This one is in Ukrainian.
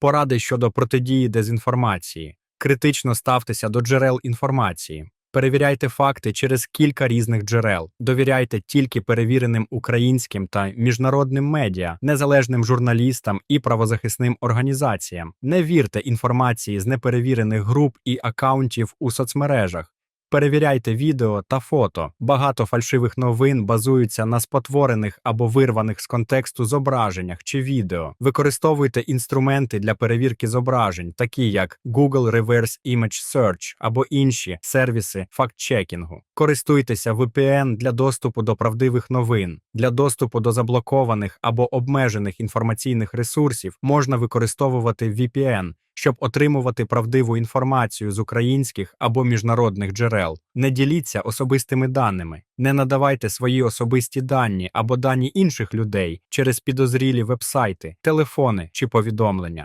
Поради щодо протидії дезінформації. Критично ставтеся до джерел інформації. Перевіряйте факти через кілька різних джерел. Довіряйте тільки перевіреним українським та міжнародним медіа, незалежним журналістам і правозахисним організаціям. Не вірте інформації з неперевірених груп і акаунтів у соцмережах. Перевіряйте відео та фото. Багато фальшивих новин базуються на спотворених або вирваних з контексту зображеннях чи відео. Використовуйте інструменти для перевірки зображень, такі як Google Reverse Image Search або інші сервіси фактчекінгу. Користуйтеся VPN для доступу до правдивих новин. Для доступу до заблокованих або обмежених інформаційних ресурсів можна використовувати VPN, щоб отримувати правдиву інформацію з українських або міжнародних джерел. Не діліться особистими даними, не надавайте свої особисті дані або дані інших людей через підозрілі вебсайти, телефони чи повідомлення.